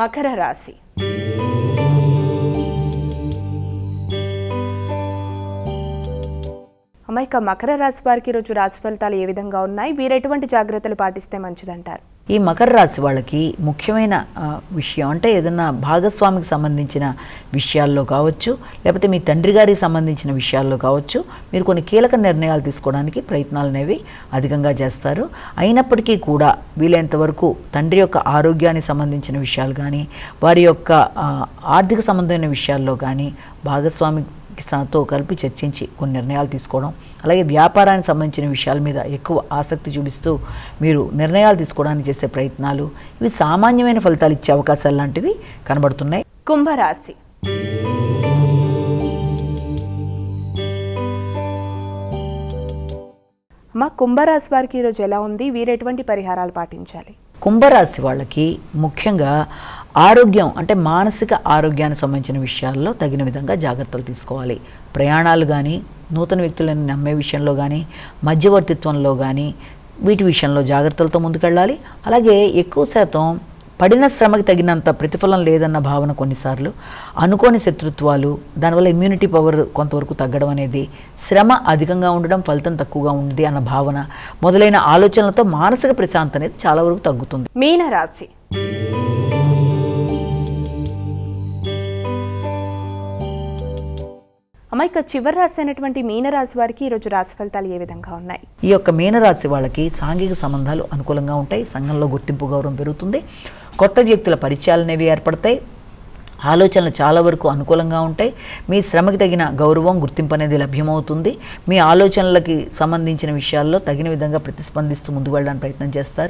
మకర రాశి. అమ్మ మకర రాశి వారికి ఈరోజు రాశి ఫలితాలు ఏ విధంగా ఉన్నాయి? వీరు ఎటువంటి జాగ్రత్తలు పాటిస్తే మంచిదంటారు? ఈ మకర రాశి వాళ్ళకి ముఖ్యమైన విషయం అంటే ఏదన్నా భాగస్వామికి సంబంధించిన విషయాల్లో కావచ్చు లేకపోతే మీ తండ్రి గారికి సంబంధించిన విషయాల్లో కావచ్చు మీరు కొన్ని కీలక నిర్ణయాలు తీసుకోవడానికి ప్రయత్నాలు అనేవి అధికంగా చేస్తారు. అయినప్పటికీ కూడా వీలైనంత వరకు తండ్రి యొక్క ఆరోగ్యానికి సంబంధించిన విషయాలు కానీ వారి యొక్క ఆర్థిక సంబంధమైన విషయాల్లో కానీ భాగస్వామి తో కలిపి చర్చించి కొన్ని నిర్ణయాలు తీసుకోవడం అలాగే వ్యాపారానికి సంబంధించిన విషయాల మీద ఎక్కువ ఆసక్తి చూపిస్తూ మీరు నిర్ణయాలు తీసుకోవడానికి చేసే ప్రయత్నాలు ఇవి సామాన్యమైన ఫలితాలు ఇచ్చే అవకాశాలు లాంటివి కనబడుతున్నాయి. కుంభరాశి. అమ్మ కుంభరాశి వారికి ఈరోజు ఎలా ఉంది? వీరు ఎటువంటి పరిహారాలు పాటించాలి? కుంభరాశి వాళ్ళకి ముఖ్యంగా ఆరోగ్యం అంటే మానసిక ఆరోగ్యానికి సంబంధించిన విషయాల్లో తగిన విధంగా జాగ్రత్తలు తీసుకోవాలి. ప్రయాణాలు కానీ నూతన వ్యక్తులను నమ్మే విషయంలో కానీ మధ్యవర్తిత్వంలో కానీ వీటి విషయంలో జాగ్రత్తలతో ముందుకెళ్ళాలి. అలాగే ఎక్కువ శాతం పడిన శ్రమకి తగినంత ప్రతిఫలం లేదన్న భావన కొన్నిసార్లు అనుకోని శత్రుత్వాలు దానివల్ల ఇమ్యూనిటీ పవర్ కొంతవరకు తగ్గడం అనేది శ్రమ అధికంగా ఉండడం ఫలితం తక్కువగా ఉంది అన్న భావన మొదలైన ఆలోచనలతో మానసిక ప్రశాంతత అనేది చాలా వరకు తగ్గుతుంది. మీనరాశి అమ్మ ఇక చివరి రాశి అయినటువంటి మీనరాశి వారికి ఈరోజు రాశి ఫలితాలు ఏ విధంగా ఉన్నాయి? ఈ యొక్క మీనరాశి వాళ్ళకి సాంఘిక సంబంధాలు అనుకూలంగా ఉంటాయి. సంఘంలో గుర్తింపు గౌరవం పెరుగుతుంది. కొత్త వ్యక్తుల పరిచయాలు అనేవి ఏర్పడతాయి. ఆలోచనలు చాలా వరకు అనుకూలంగా ఉంటాయి. మీ శ్రమకి తగిన గౌరవం గుర్తింపు అనేది లభ్యమవుతుంది. మీ ఆలోచనలకి సంబంధించిన విషయాల్లో తగిన విధంగా ప్రతిస్పందిస్తూ ముందుకు వెళ్ళడానికి ప్రయత్నం చేస్తారు.